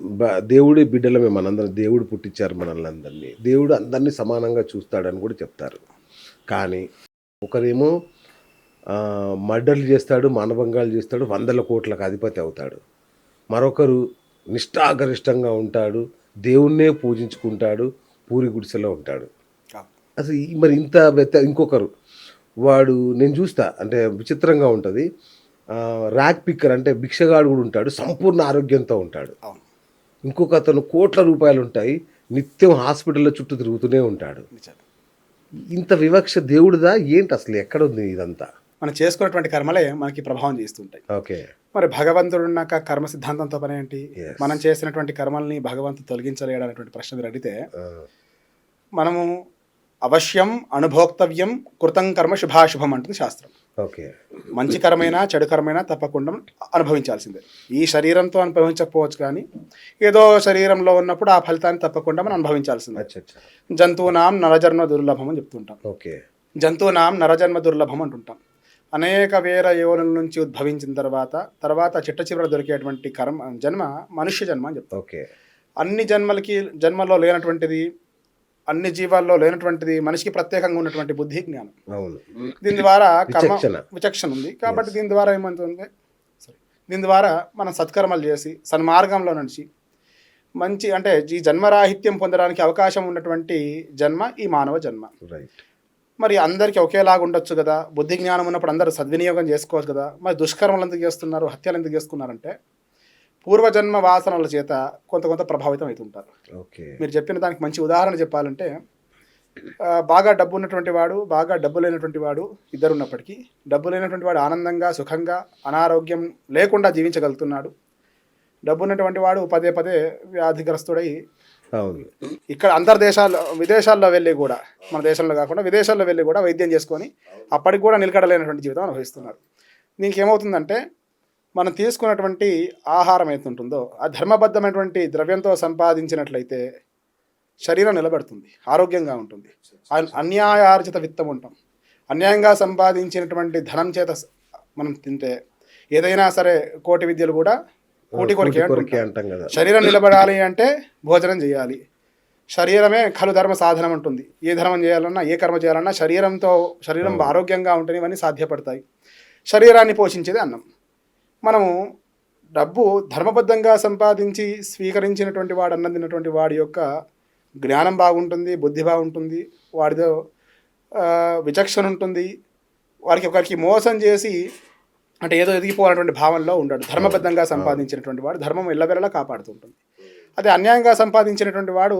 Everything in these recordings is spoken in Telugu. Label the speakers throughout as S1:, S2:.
S1: బ- దేవుడి బిడ్డలమే మనందరం. దేవుడు పుట్టించారు మనల్ని అందరినీ. దేవుడు అందరినీ సమానంగా చూస్తాడని కూడా చెప్తారు. కానీ ఒకరేమో మర్డర్లు చేస్తాడు మానభంగాలు చేస్తాడు వందల కోట్లకు అధిపతి అవుతాడు. మరొకరు నిష్ఠాగరిష్టంగా ఉంటాడు దేవుణ్ణే పూజించుకుంటాడు పూరి గుడిసెలో ఉంటాడు. అసలు ఈ- మరి ఇంత వ్యత ఇంకొకరు. వాడు నేను చూస్తా అంటే విచిత్రంగా ఉంటుంది. ర్యాక్ పిక్కర్ అంటే భిక్షగాడు కూడా ఉంటాడు సంపూర్ణ ఆరోగ్యంతో ఉంటాడు.
S2: అవును.
S1: ఇంకొక అతను కోట్ల రూపాయలు ఉంటాయి నిత్యం హాస్పిటల్లో చుట్టూ తిరుగుతూనే ఉంటాడు. ఇంత వివక్ష దేవుడిదా? ఏంటి అసలు ఎక్కడ ఉంది ఇదంతా?
S2: మనం చేసుకున్నటువంటి కర్మలే మనకి ప్రభావం చేస్తుంటాయి.
S1: ఓకే.
S2: మరి భగవంతుడు ఉన్నాక కర్మ సిద్ధాంతంతో పని ఏంటి. మనం చేసినటువంటి కర్మల్ని భగవంతుడు తొలగించలేడు అనేటువంటి ప్రశ్న మీరు అడిగితే మనము అవశ్యం అనుభోక్తవ్యం కృతం కర్మ శుభాశుభం అంటుంది శాస్త్రం.
S1: ఓకే.
S2: మంచి కర్మైనా చెడు కర్మైనా తప్పకుండా అనుభవించాల్సిందే. ఈ శరీరంతో అనుభవించకపోవచ్చు కానీ ఏదో శరీరంలో ఉన్నప్పుడు ఆ ఫలితాన్ని తప్పకుండా మనం అనుభవించాల్సిందే. జంతువునాం నరజన్మ దుర్లభం అని చెప్తుంటాం.
S1: ఓకే.
S2: జంతువునాం నరజన్మ దుర్లభం అంటుంటాం. అనేక వేల యోనుల నుంచి ఉద్భవించిన తర్వాత తర్వాత చిట్ట చివర దొరికేటువంటి కర్మ జన్మ మనుష్య జన్మ అని చెప్తాం.
S1: ఓకే.
S2: అన్ని జన్మలకి జన్మలో లేనటువంటిది అన్ని జీవాల్లో లేనటువంటిది మనిషికి ప్రత్యేకంగా ఉన్నటువంటి బుద్ధి జ్ఞానం. దీని ద్వారా కర్మ
S1: విచక్షణ.
S2: ఉంది. కాబట్టి దీని ద్వారా ఏమవుతుంది. దీని ద్వారా మనం సత్కర్మలు చేసి సన్మార్గంలో నుంచి మంచి అంటే ఈ జన్మరాహిత్యం పొందడానికి అవకాశం ఉన్నటువంటి జన్మ ఈ మానవ జన్మ.
S1: రైట్
S2: మరి అందరికీ ఒకేలాగా ఉండొచ్చు కదా? బుద్ధి జ్ఞానం ఉన్నప్పుడు అందరూ సద్వినియోగం చేసుకోవచ్చు కదా? మరి దుష్కర్మలు ఎందుకు చేస్తున్నారు? హత్యలు ఎందుకు చేసుకున్నారంటే పూర్వజన్మ వాసనల చేత కొంత కొంత ప్రభావితం అవుతుంటారు
S1: ఓకే.
S2: మీరు చెప్పిన దానికి మంచి ఉదాహరణ చెప్పాలంటే బాగా డబ్బు ఉన్నటువంటి వాడు బాగా డబ్బు లేనటువంటి వాడు ఇద్దరు ఉన్నప్పటికీ డబ్బు లేనటువంటి వాడు ఆనందంగా సుఖంగా అనారోగ్యం లేకుండా జీవించగలుగుతున్నాడు. డబ్బు ఉన్నటువంటి వాడు పదే పదే వ్యాధిగ్రస్తుడై ఇక్కడ అంతర్దేశాల్లో విదేశాల్లో వెళ్ళి కూడా మన దేశంలో కాకుండా విదేశాల్లో వెళ్ళి కూడా వైద్యం చేసుకొని అప్పటికి కూడా నిలకడలేనటువంటి జీవితం అనుభవిస్తున్నారు. దీనికి ఏమవుతుందంటే మనం తీసుకున్నటువంటి ఆహారం ఏది ఉంటుందో ఆ ధర్మబద్ధమైనటువంటి ద్రవ్యంతో సంపాదించినట్లయితే శరీరం నిలబడుతుంది ఆరోగ్యంగా ఉంటుంది. అన్- అన్యాయార్జిత విత్తం ఉంటాం. అన్యాయంగా సంపాదించినటువంటి ధనం చేత మనం తింటే ఏదైనా సరే కోటి విద్యలు కూడా కోటి కొరికే.
S1: అంటాం కదా.
S2: శరీరం నిలబడాలి అంటే భోజనం చేయాలి. శరీరమే ఖలు ధర్మ సాధనం ఉంటుంది. ఏ ధర్మం చేయాలన్నా ఏ కర్మ చేయాలన్నా శరీరంతో శరీరం ఆరోగ్యంగా ఉంటేనే ఇవన్నీ సాధ్యపడతాయి. శరీరాన్ని పోషించేది అన్నం. మనము డబ్బు ధర్మబద్ధంగా సంపాదించి స్వీకరించినటువంటి వాడు అన్నం తిన్నటువంటి వాడి యొక్క జ్ఞానం బాగుంటుంది బుద్ధి బాగుంటుంది వాడితో విచక్షణ ఉంటుంది వారికి ఒకరికి మోసం చేసి అంటే ఏదో ఎదిగిపోవాలన్నటువంటి భావనలో ఉండడు. ధర్మబద్ధంగా సంపాదించినటువంటి వాడు ధర్మం ఎల్లవెల్లలా కాపాడుతుంటుంది. అదే అన్యాయంగా సంపాదించినటువంటి వాడు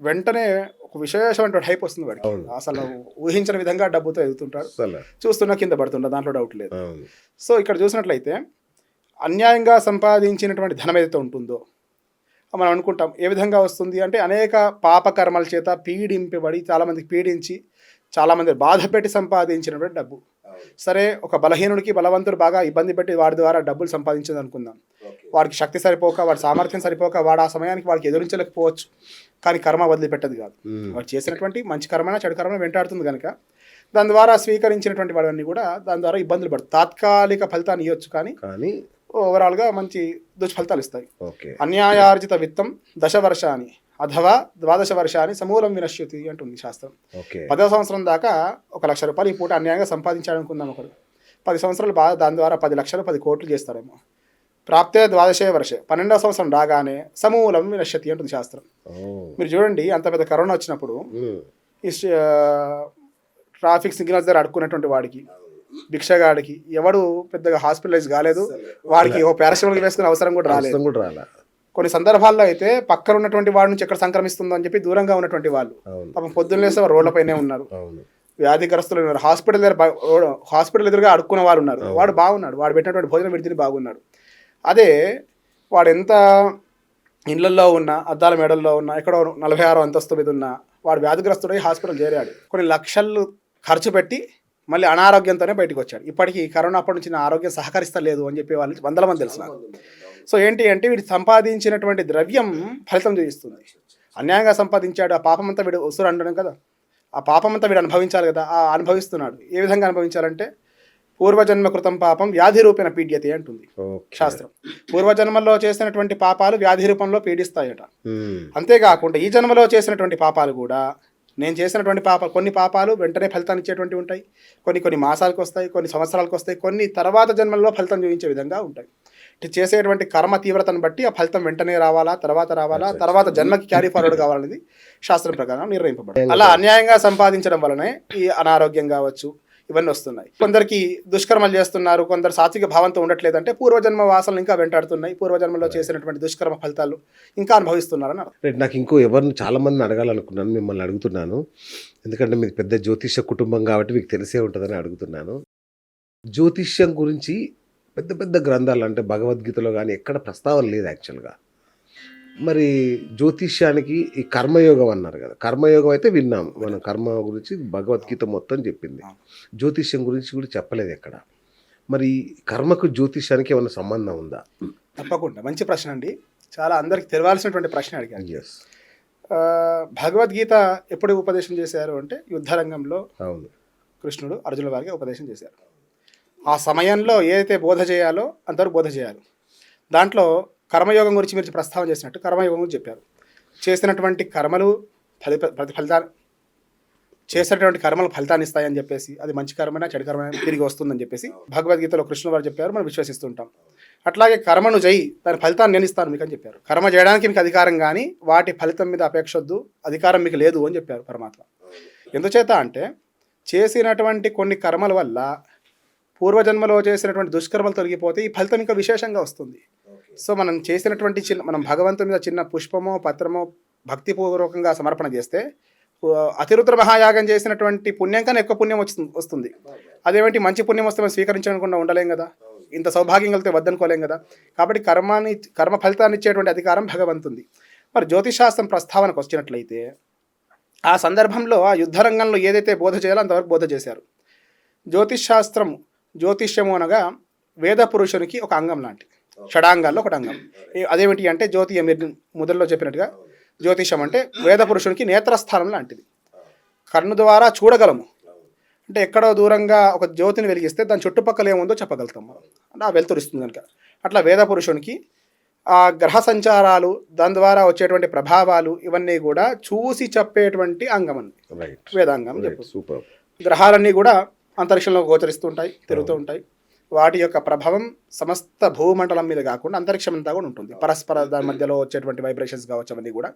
S2: వెంటనే ఒక విశేషమైనటువంటి హైప్ వస్తుంది వాడికి. అసలు ఊహించిన విధంగా డబ్బుతో ఎదుగుతుంటాడు. చూస్తున్నా కింద పడుతుంటాడు దాంట్లో డౌట్ లేదు. సో ఇక్కడ చూసినట్లయితే అన్యాయంగా సంపాదించినటువంటి ధనం ఏదైతే ఉంటుందో మనం అనుకుంటాం ఏ విధంగా వస్తుంది అంటే అనేక పాపకర్మల చేత పీడింపబడి చాలామందికి పీడించి చాలామంది బాధ పెట్టి సంపాదించినటువంటి డబ్బు. సరే ఒక బలహీనుడికి బలవంతుడు బాగా ఇబ్బంది పెట్టి వాడి ద్వారా డబ్బులు సంపాదించింది అనుకుందాం. వాడికి శక్తి సరిపోక వాడి సామర్థ్యం సరిపోక వాడు ఆ సమయానికి వాడికి ఎదురించలేకపోవచ్చు. కానీ కర్మ వదిలిపెట్టదు కాదు. వాడు చేసినటువంటి మంచి కర్మైన చెడు కర్మ వెంటాడుతుంది కనుక దాని ద్వారా స్వీకరించినటువంటి వాడన్నీ కూడా దాని ద్వారా ఇబ్బందులు పడుతుంది తాత్కాలిక ఫలితాన్ని ఇవ్వచ్చు కానీ
S1: కానీ
S2: ఓవరాల్గా మంచి దుష్ఫలితాలు ఇస్తాయి.
S1: ఓకే.
S2: అన్యాయార్జిత విత్తం దశవర్షాన్ని అథవా ద్వాదశ వర్షాన్ని సమూలం వినశ్యతి అంటుంది శాస్త్రం. పదో సంవత్సరం దాకా ఒక లక్ష రూపాయలు ఈ పూట అన్యాయంగా సంపాదించాడు అనుకుందాం ఒకరు. పది సంవత్సరాలు బాగా దాని ద్వారా పది లక్షలు పది కోట్లు చేస్తాడేమో. ప్రాప్తే ద్వాదశే వర్షే. పన్నెండవ సంవత్సరం రాగానే సమూలం వినశ్యతి అంటుంది శాస్త్రం. మీరు చూడండి అంత పెద్ద కరోనా వచ్చినప్పుడు. ఈ ట్రాఫిక్ సిగ్నల్స్ దగ్గర అడుక్కున్నటువంటి వాడికి భిక్షగాడికి. ఎవడు పెద్దగా హాస్పిటలైజ్ కాలేదు. వాడికి ఓ పారాసిటమాల్ వేసుకునే అవసరం కూడా రాలేదు.
S1: కూడా రాలా.
S2: కొన్ని సందర్భాల్లో అయితే పక్కన ఉన్నటువంటి వాడి నుంచి ఎక్కడ సంక్రమిస్తుందో అని చెప్పి దూరంగా ఉన్నటువంటి వాళ్ళు పాపం పొద్దున్న లేస్తే రోడ్లపైనే ఉన్నారు. వ్యాధిగ్రస్తులు ఉన్నారు. హాస్పిటల్ దగ్గర హాస్పిటల్ ఎదురుగా అడుక్కున్న వారు ఉన్నారు. వాడు బాగున్నాడు. వాడు పెట్టినటువంటి భోజనం విడితిని బాగున్నాడు. అదే వాడు ఎంత ఇళ్ళలో ఉన్న అద్దాల మేడల్లో ఉన్న ఎక్కడో నలభై ఆరో అంతస్తు మీద ఉన్న వాడు వ్యాధిగ్రస్తుడై హాస్పిటల్ చేరాడు. కొన్ని లక్షలు ఖర్చు పెట్టి మళ్ళీ అనారోగ్యంతోనే బయటకు వచ్చాడు. ఇప్పటికీ కరోనా అప్పటి నుంచి నా ఆరోగ్యం సహకరిస్తలేదు అని చెప్పి వాళ్ళు వందల మంది తెలుసు నాకు. సో ఏంటి అంటే వీడు సంపాదించినటువంటి ద్రవ్యం ఫలితం చూపిస్తుంది. అన్యాయంగా సంపాదించాడు ఆ పాపం అంతా వీడు ఉసురు అండడం కదా. ఆ పాపం అంతా వీడు అనుభవించాలి కదా ఆ అనుభవిస్తున్నాడు. ఏ విధంగా అనుభవించాలంటే పూర్వజన్మ కృతం పాపం వ్యాధి రూపేణ పీడ్యతే అంటుంది శాస్త్రం. పూర్వజన్మలో చేసినటువంటి పాపాలు వ్యాధి రూపంలో పీడిస్తాయట. అంతేకాకుండా ఈ జన్మలో చేసినటువంటి పాపాలు కూడా నేను చేసినటువంటి పాప కొన్ని పాపాలు వెంటనే ఫలితాన్ని ఇచ్చేటువంటి ఉంటాయి. కొన్ని కొన్ని మాసాలకు వస్తాయి కొన్ని సంవత్సరాలకు వస్తాయి కొన్ని తర్వాత జన్మల్లో ఫలితం చూపించే విధంగా ఉంటాయి. ఇటు చేసేటువంటి కర్మ తీవ్రతను బట్టి ఆ ఫలితం వెంటనే రావాలా తర్వాత రావాలా తర్వాత జన్మకి క్యారీ ఫార్వర్డ్ కావాలనేది శాస్త్రం ప్రకారం నిర్ణయింపబడింది. అలా అన్యాయంగా సంపాదించడం వలనే ఈ అనారోగ్యం కావచ్చు ఇవన్నీ వస్తున్నాయి. కొందరికి దుష్కర్మలు చేస్తున్నారు కొందరు సాత్విక భావంతో ఉండట్లేదంటే పూర్వజన్మ వాసనలు ఇంకా వెంటాడుతున్నాయి. పూర్వజన్మలో చేసినటువంటి దుష్కర్మ ఫలితాలు ఇంకా అనుభవిస్తున్నారని.
S1: రైట్ నాకు ఇంకో ఎవరిని చాలా మందిని అడగాలనుకున్నాను మిమ్మల్ని అడుగుతున్నాను. ఎందుకంటే మీది పెద్ద జ్యోతిష్య కుటుంబం కాబట్టి మీకు తెలిసే ఉంటుందని అడుగుతున్నాను. జ్యోతిష్యం గురించి పెద్ద పెద్ద గ్రంథాలు అంటే భగవద్గీతలో కానీ ఎక్కడ ప్రస్తావన లేదు యాక్చువల్గా. మరి జ్యోతిష్యానికి ఈ కర్మయోగం అన్నారు కదా. కర్మయోగం అయితే విన్నాం మనం కర్మ గురించి భగవద్గీత మొత్తం చెప్పింది. జ్యోతిష్యం గురించి కూడా చెప్పలేదు ఎక్కడ. మరి కర్మకు జ్యోతిష్యానికి ఏమైనా సంబంధం ఉందా?
S2: తప్పకుండా. మంచి ప్రశ్న అండి. చాలా అందరికి తెలియాల్సినటువంటి ప్రశ్న అడిగాను
S1: ఎస్
S2: భగవద్గీత ఎప్పుడు ఉపదేశం చేశారు అంటే యుద్ధరంగంలో
S1: అవును.
S2: కృష్ణుడు అర్జునుల వారికి ఉపదేశం చేశారు. ఆ సమయంలో ఏదైతే బోధ చేయాలో అంతవరకు బోధ చేయాలి. దాంట్లో కర్మయోగం గురించి మీరు ప్రస్తావన చేసినట్టు కర్మయోగం గురించి చెప్పారు. చేసినటువంటి కర్మలు ఫలి ప్రతి ఫలితాన్ని చేసినటువంటి కర్మలు ఫలితాన్ని ఇస్తాయని చెప్పేసి అది మంచి కర్మైనా చెడు కర్మైనా తిరిగి వస్తుందని చెప్పేసి భగవద్గీతలో కృష్ణుడు వారు చెప్పారు మనం విశ్వసిస్తుంటాం అట్లాగే కర్మను చేయి దాని ఫలితాన్ని నేను ఇస్తాను మీకు అని చెప్పారు. కర్మ చేయడానికి మీకు అధికారం కానీ వాటి ఫలితం మీద అపేక్ష వద్దు అధికారం మీకు లేదు అని చెప్పారు పరమాత్మ. ఎందుచేత అంటే చేసినటువంటి కొన్ని కర్మల వల్ల పూర్వజన్మలో చేసినటువంటి దుష్కర్మలు తొలగిపోతే ఈ ఫలితం ఇంకా విశేషంగా వస్తుంది. సో మనం చేసినటువంటి చిన్న మనం భగవంతుని మీద చిన్న పుష్పమో పత్రమో భక్తిపూర్వకంగా సమర్పణ చేస్తే అతిరుద్ర మహాయాగం చేసినటువంటి పుణ్యం కన్నా ఎక్కువ పుణ్యం వస్తుంది వస్తుంది. అదేమిటి? మంచి పుణ్యం వస్తే మనం స్వీకరించకుండా ఉండలేం కదా. ఇంత సౌభాగ్యం కలిగితే వద్దనుకోలేం కదా. కాబట్టి కర్మాన్ని కర్మ ఫలితాన్ని ఇచ్చేటువంటి అధికారం భగవంతుంది. మరి జ్యోతిషాస్త్రం ప్రస్తావనకు వచ్చినట్లయితే ఆ సందర్భంలో ఆ యుద్ధరంగంలో ఏదైతే బోధ చేయాలో అంతవరకు బోధ చేశారు. జ్యోతిష్ శాస్త్రం జ్యోతిష్యము అనగా వేద పురుషునికి ఒక అంగం లాంటిది. షడాంగాల్లో ఒకటి అంగం. అదేమిటి అంటే జ్యోతి మీరు మొదల్లో చెప్పినట్టుగా జ్యోతిషం అంటే వేద పురుషునికి నేత్రస్థానం లాంటిది. కన్ను ద్వారా చూడగలము. అంటే ఎక్కడో దూరంగా ఒక జ్యోతిని వెలిగిస్తే దాని చుట్టుపక్కల ఏముందో చెప్పగలుగుతాం మనం అంటే ఆ వెలుతురిస్తుంది కనుక. అట్లా వేద పురుషునికి ఆ గ్రహ సంచారాలు దాని ద్వారా వచ్చేటువంటి ప్రభావాలు ఇవన్నీ కూడా చూసి చెప్పేటువంటి అంగం అండి. వేదాంగం చెప్పు గ్రహాలన్నీ కూడా అంతరిక్షంలో గోచరిస్తూ ఉంటాయి తిరుగుతూ ఉంటాయి. వాటి యొక్క ప్రభావం సమస్త భూమండలం మీద కాకుండా అంతరిక్షం అంతా కూడా ఉంటుంది. పరస్పర దాని మధ్యలో వచ్చేటువంటి వైబ్రేషన్స్ కావచ్చు అవన్నీ కూడా.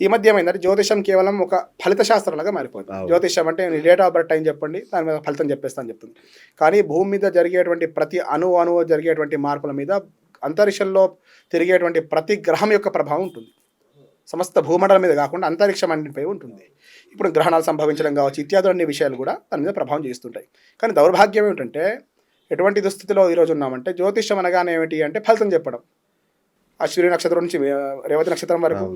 S2: ఈ మధ్య ఏమైందంటే జ్యోతిషం కేవలం ఒక ఫలిత శాస్త్రంలాగా మారిపోయింది.
S1: అవును.
S2: జ్యోతిషం అంటే డేట్ ఆఫ్ బర్త్ టైం చెప్పండి దాని మీద ఫలితం చెప్పేస్తాను చెప్తుంది. కానీ భూమి మీద జరిగేటువంటి ప్రతి అణు అణువు జరిగేటువంటి మార్పుల మీద అంతరిక్షంలో తిరిగేటువంటి ప్రతి గ్రహం యొక్క ప్రభావం ఉంటుంది. సమస్త భూమండలం మీద కాకుండా అంతరిక్షం అన్నిటిపై ఉంటుంది. ఇప్పుడు గ్రహణాలు సంభవించడం కావచ్చు ఇత్యాది అన్ని విషయాలు కూడా దాని మీద ప్రభావం చేస్తుంటాయి కానీ దౌర్భాగ్యం ఏమిటంటే ఎటువంటి దుస్థితిలో ఈరోజు ఉన్నామంటే జ్యోతిష్యం అనగానే ఏమిటి అంటే ఫలితం చెప్పడం. అశ్విని నక్షత్రం నుంచి రేవతి నక్షత్రం వరకు.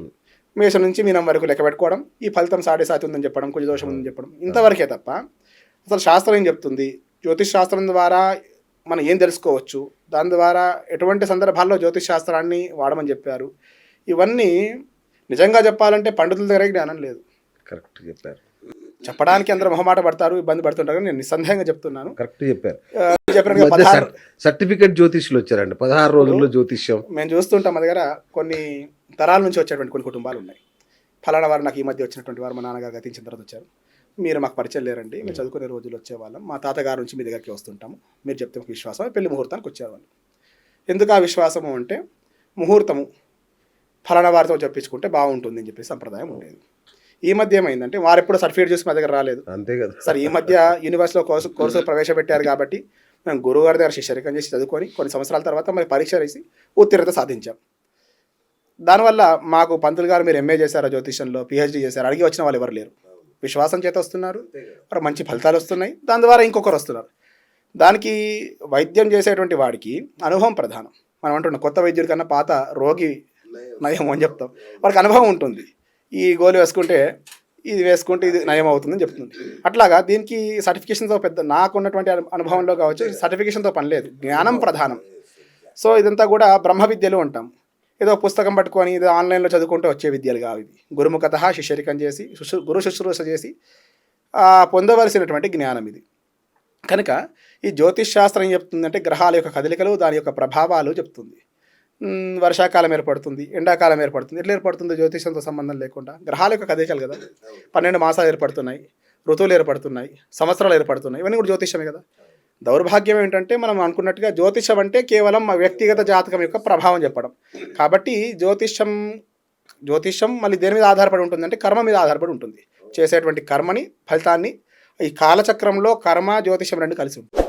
S2: మేషం నుంచి మీనం వరకు లెక్క పెట్టుకోవడం ఈ ఫలితం సాడే సాతి ఉందని చెప్పడం కుజ దోషం ఉందని చెప్పడం ఇంతవరకే తప్ప అసలు శాస్త్రం ఏం చెప్తుంది? జ్యోతిష్ శాస్త్రం ద్వారా మనం ఏం తెలుసుకోవచ్చు? దాని ద్వారా ఎటువంటి సందర్భాల్లో జ్యోతిష్ శాస్త్రాన్ని వాడమని చెప్పారు? ఇవన్నీ నిజంగా చెప్పాలంటే పండితుల దగ్గర జ్ఞానం లేదు.
S1: కరెక్ట్ చెప్పారు.
S2: చెప్పడానికి అందరూ మొహమాట పడతారు ఇబ్బంది పడుతుంటారు నేను నిస్సందేహంగా చెప్తున్నాను.
S1: కరెక్ట్ చెప్పారు. సర్టిఫికెట్ జ్యోతిష్యులు వచ్చారండి. పదహారు రోజుల్లో జ్యోతిష్యం.
S2: మేము చూస్తుంటాం మా దగ్గర కొన్ని తరాల నుంచి వచ్చేటువంటి కొన్ని కుటుంబాలు ఉన్నాయి. ఫలానా వారు నాకు ఈ మధ్య వచ్చినటువంటి వారు మా నాన్నగారు గతించిన తర్వాత వచ్చారు. మీరు మాకు పరిచయం లేరండి. మేము చదువుకునే రోజులు వచ్చేవాళ్ళం. మా తాతగారు నుంచి మీ దగ్గరికి వస్తుంటాము. మీరు చెప్తే మాకు విశ్వాసం పెళ్ళి ముహూర్తానికి వచ్చేవాళ్ళు. ఎందుకు ఆ విశ్వాసము అంటే ముహూర్తము ఫలానా వారితో చెప్పించుకుంటే బాగుంటుంది అని చెప్పి సంప్రదాయం ఉండేది. ఈ మధ్య ఏమైందంటే వారు ఎప్పుడు సర్టిఫికేట్ చూసి మా దగ్గర రాలేదు.
S1: అంతే కదా.
S2: సరే ఈ మధ్య యూనివర్సిటీలో కోర్సు కోర్సు ప్రవేశపెట్టారు కాబట్టి మేము గురువు గారి దగ్గర శిష్యరికం చేసి చదువుకొని కొన్ని సంవత్సరాల తర్వాత మరి పరీక్ష వేసి ఉత్తీర్ణత సాధించాం. దానివల్ల మాకు పంతులు గారు మీరు ఎంఏ చేశారా జ్యోతిషంలో పిహెచ్డీ చేశారు అడిగి వచ్చిన వాళ్ళు ఎవరు లేరు. విశ్వాసం చేత వస్తున్నారు మరి మంచి ఫలితాలు వస్తున్నాయి. దాని ద్వారా ఇంకొకరు వస్తున్నారు. దానికి వైద్యం చేసేటువంటి వాడికి అనుభవం ప్రధానం. మనం అంటున్నాం కొత్త వైద్యుడి కన్నా పాత రోగి నయం అని చెప్తాం. వాడికి అనుభవం ఉంటుంది. ఈ గోలు వేసుకుంటే ఇది వేసుకుంటే ఇది నయం అవుతుందని చెప్తుంది. అట్లాగా దీనికి సర్టిఫికేషన్తో పెద్ద నాకు ఉన్నటువంటి అనుభవంలో కావచ్చు సర్టిఫికేషన్తో పని లేదు. జ్ఞానం ప్రధానం. సో ఇదంతా కూడా బ్రహ్మ విద్యలు ఉంటాం. ఏదో పుస్తకం పట్టుకొని ఇది ఆన్లైన్లో చదువుకుంటే వచ్చే విద్యలు కావు ఇవి. గురుముఖత శిష్యరికం చేసి శుశ్రూ గురు శుశ్రూష చేసి పొందవలసినటువంటి జ్ఞానం ఇది. కనుక ఈ జ్యోతిష్ శాస్త్రం చెప్తుందంటే గ్రహాల యొక్క కదలికలు దాని యొక్క ప్రభావాలు చెప్తుంది. వర్షాకాలం ఏర్పడుతుంది ఎండాకాలం ఏర్పడుతుంది. ఎట్లా ఏర్పడుతుంది? జ్యోతిషంతో సంబంధం లేకుండా. గ్రహాల యొక్క కదలికలు కదా? పన్నెండు మాసాలు ఏర్పడుతున్నాయి ఋతువులు ఏర్పడుతున్నాయి సంవత్సరాలు ఏర్పడుతున్నాయి. ఇవన్నీ కూడా జ్యోతిషమే కదా? దౌర్భాగ్యం ఏంటంటే మనం అనుకున్నట్టుగా జ్యోతిషం అంటే కేవలం వ్యక్తిగత జాతకం యొక్క ప్రభావం చెప్పడం. కాబట్టి జ్యోతిషం జ్యోతిషం మళ్ళీ దేని మీద ఆధారపడి ఉంటుంది అంటే కర్మ మీద ఆధారపడి ఉంటుంది. చేసేటువంటి కర్మని ఫలితాన్ని ఈ కాలచక్రంలో కర్మ జ్యోతిషం రెండు కలిసి ఉంటుంది.